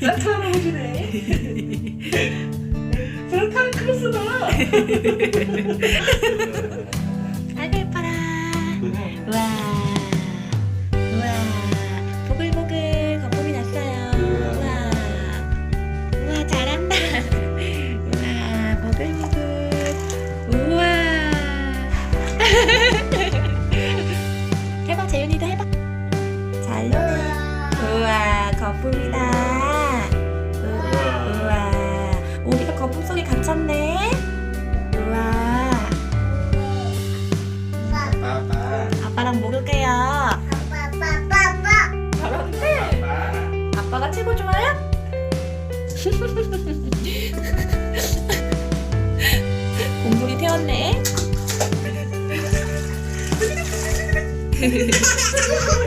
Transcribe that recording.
산타 할아버지네. 산타 크로스다. 아이고 예뻐라. 와, 와, 보글보글 거품이 났어요. 와, 와 잘한다. 와, 보글보글. 우와. 해봐 재윤이도 해봐. 잘 노네. 거품이다. 우와, 우와. 우리가 거품 속에 갇혔네. 우와. 아빠랑 먹을게요. 잘하는데. 아빠가 최고 좋아요? 공돌이 태웠네.